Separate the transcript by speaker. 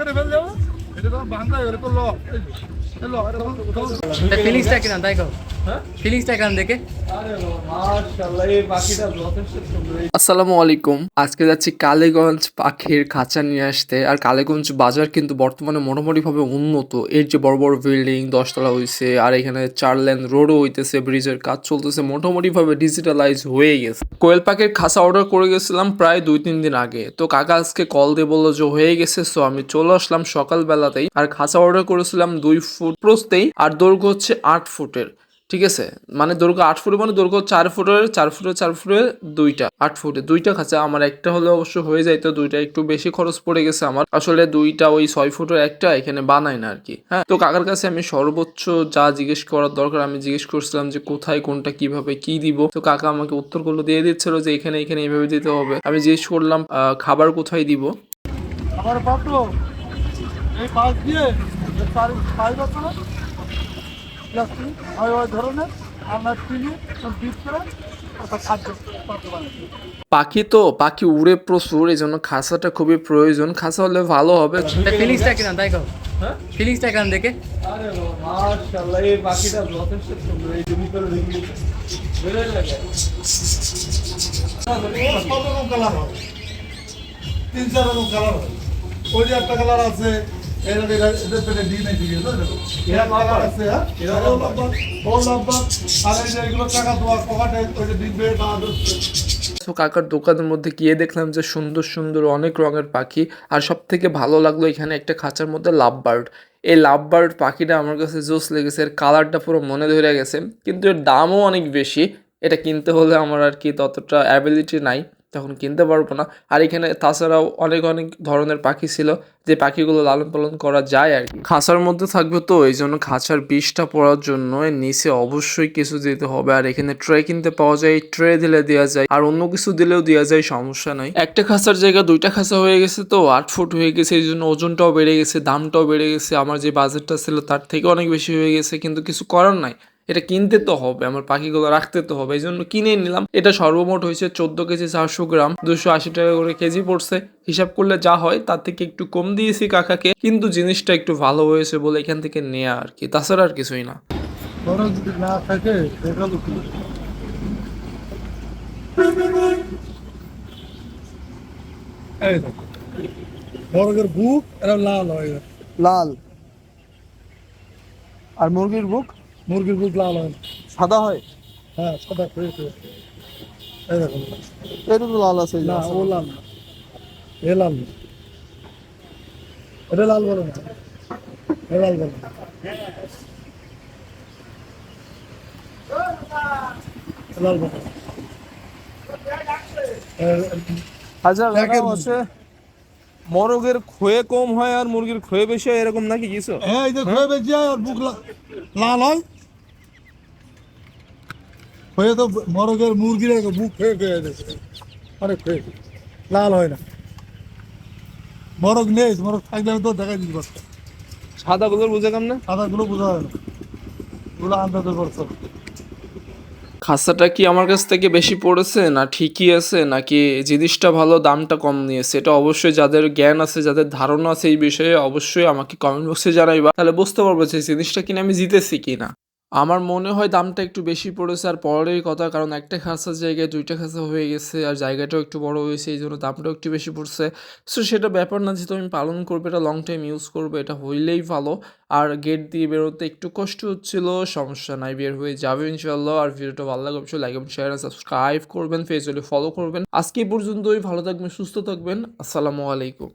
Speaker 1: কেটে ফেল যাব এটা তো গেলে তো ল। ল,
Speaker 2: ফিলিংসটা কিনা তাই কো? ফিলিংসটা দেখে।
Speaker 1: এই
Speaker 3: আসসালামু আলাইকুম। আজকে যাচ্ছি কালীগঞ্জ পাখির খাঁচা নিয়ে আসতে। আর কালীগঞ্জ বাজার কিন্তু বর্তমানে মোটামুটিভাবে উন্নত। এর যে বড় বড় বিল্ডিং দশতলা হইছে আর এখানে চার লেন রোডও হইতেছে ব্রিজের কাজ চলতেছে মোটামুটিভাবে ডিজিটালাইজ হয়ে গেছে। কোয়েল পাখির খাঁচা অর্ডার করে গেছিলাম প্রায় দুই তিন দিন আগে। তো কাকা আজকে কল দিয়ে বলল যে হয়ে গেছে সো আমি চলে আসলাম সকালবেলাতেই। আর খাঁচা অর্ডার করেছিলাম দুই ফুট প্রস্তেই আর দৈর্ঘ্য হচ্ছে আট ফুটের। ঠিক আছে? মানে দৈর্ঘ্য আট ফুটের মানে দৈর্ঘ্য চার ফুটের চার ফুটের চার ফুটের দুইটা, আট ফুটে দুইটা খাঁচা। আমার একটা হলে অবশ্য হয়ে যাইতো, দুইটা একটু বেশি খরচ পড়ে গেছে আমার। আসলে দুইটা ওই ছয় ফুটের একটা এখানে বানাই না আর কি হ্যাঁ তো কাকার কাছে আমি সর্বোচ্চ যা জিজ্ঞেস করার দরকার, আমি জিজ্ঞেস করছিলাম যে কোথায় কোনটা কীভাবে কি দিব। তো কাকা আমাকে উত্তরগুলো দিয়ে দিচ্ছিল যে এখানে এখানে এইভাবে দিতে হবে। আমি জিজ্ঞেস করলাম খাবার কোথায় দিব?
Speaker 1: আমার পাত্র এই পাশ দিয়ে যে চারি পাইপ আছে না প্লাস্টিক ওই ধরনের আমরা সব করে খাদ্য
Speaker 3: পাখি তো পাখি উড়ে প্রচুর এই জন্য খাঁচাটা খুবই প্রয়োজন। খাঁচা হলে ভালো হবে।
Speaker 2: ফিলিংসটা কিনা তাই কো
Speaker 1: হ্যাঁ?
Speaker 2: ফিলিংসটা কেন দেখে?
Speaker 1: আরে মাশাআল্লাহ, এই পাখিটা যথেষ্ট সুন্দর এই যে ভিতরে দেখি। বেরোয় লাগে কত রকম কালার হয় তিন চার রকম কালার হয় ওই যে একটা কালার আছে এর এর এদের পেটে ডিম এসে গেছে এরা কালার আছে হ্যাঁ? এরা লাম্বা ও লাম্বা আর এই যে টাকা দেওয়া পকেটে ওই যে ডিম বেড়ে টাকা
Speaker 3: তো কাকার দোকানের মধ্যে গিয়ে দেখলাম যে সুন্দর সুন্দর অনেক রঙের পাখি আর সব থেকে ভালো লাগল এখানে একটা খাঁচার মধ্যে লাভ বার্ড এই লাভ বার্ড পাখিটা আমার কাছে জোস লেগেছে এর কালারটা পুরো মনে ধরে গেছে কিন্তু এর দামও অনেক বেশি এটা কিনতে হলে আমার আর কি ততটা অ্যাবিলিটি নাই। তখন কিনতে পারব না। আর এখানে তাছাড়াও অনেক অনেক ধরনের পাখি ছিল যে পাখিগুলো লালন পালন করা যায় আর কি। খাঁচার মধ্যে থাকবে তো এই জন্য খাঁচার বিষটা পড়ার জন্য নিচে অবশ্যই কিছু দিতে হবে। আর এখানে ট্রে কিনতে পাওয়া যায় ট্রে দিলে দেওয়া যায় আর অন্য কিছু দিলেও দেওয়া যায় সমস্যা নাই। একটা খাঁচার জায়গা দুইটা খাঁচা হয়ে গেছে তো আট ফুট হয়ে গেছে এই জন্য ওজনটাও বেড়ে গেছে দামটাও বেড়ে গেছে আমার যে বাজেটটা ছিল তার থেকে অনেক বেশি হয়ে গেছে কিন্তু কিছু করার নাই। এটা কিনতে তো হবে আমার পাখিগুলো রাখতে তো হবে এই জন্য কিনে নিলাম। এটা সর্বমোট হয়েছে চোদ্দ কেজি চারশো গ্রাম দুশো আশি টাকা করে কেজি পড়ছে। হিসাব করলে যা হয় তার থেকে একটু কম দিয়েছি কাকাকে কিন্তু জিনিসটা একটু ভালো হয়েছে বলে এখান থেকে নেয়া আর কি তাছাড়া আর কিছুই না।
Speaker 1: হয়।
Speaker 4: লাল। আর মুরগির বুক?
Speaker 1: মুরগির বুক লাল হয়
Speaker 4: সাদা হয়?
Speaker 1: হ্যাঁ সাদা
Speaker 4: লাল আছে
Speaker 1: না ও লাল না। এ লাল না। এটা লাল বলে না এ লাল বলে না লাল বলে
Speaker 4: আচ্ছা হচ্ছে মরগের ক্ষয়ে কম হয় আর মুরগির ক্ষয়ে বেশি হয় এরকম নাকি কিছু?
Speaker 1: হ্যাঁ এই যে খয়ে বেঁচে যায় আর বুক লাল হয়। হয়ে তো মরগের মুরগির বুক ফেয়ে ফেয়ে গেছে। অনেক ফেয়ে লাল হয় না। মরগ নেই মরগ থাকলে তো দেখা দিতে পারতো।
Speaker 4: সাদা গুলোর বুঝে কাম না?
Speaker 1: সাদাগুলো বোঝা হয় না। ওগুলো আন্দাজে করছ
Speaker 3: খাসাটা কি আমার কাছ থেকে বেশি পড়েছে না ঠিকই আছে নাকি জিনিসটা ভালো দামটা কম নিয়েছে? এটা অবশ্যই যাদের জ্ঞান আছে যাদের ধারণা আছে এই বিষয়ে অবশ্যই আমাকে কমেন্ট বক্সে জানাইবা। তাহলে বুঝতে পারব যে জিনিসটা কিনে আমি জিতেছি কিনা। আমার মনে হয় দামটা একটু বেশি পড়েছে আর পরের কথা, কারণ একটা খাঁচার জায়গায় দুইটা খাঁচা হয়ে গেছে আর জায়গাটাও একটু বড় হয়েছে, এই জন্য দামটাও একটু বেশি পড়ছে। সো সেটা ব্যাপার না যেহেতু আমি পালন করব, এটা লং টাইম ইউজ করব, এটা হইলেই ভালো। আর গেট দিয়ে বেরোতে একটু কষ্ট হচ্ছিল, সমস্যা নাই, বের হয়ে যাবে ইনশাল্লাহ আর ভিডিওটা ভালো লাগবে অবশ্যই লাইক এবং শেয়ার সাবস্ক্রাইব করবেন ফেসবুকে ফলো করবেন। আজকে পর্যন্তই, ভালো থাকবেন, সুস্থ থাকবেন। আসসালামু আলাইকুম।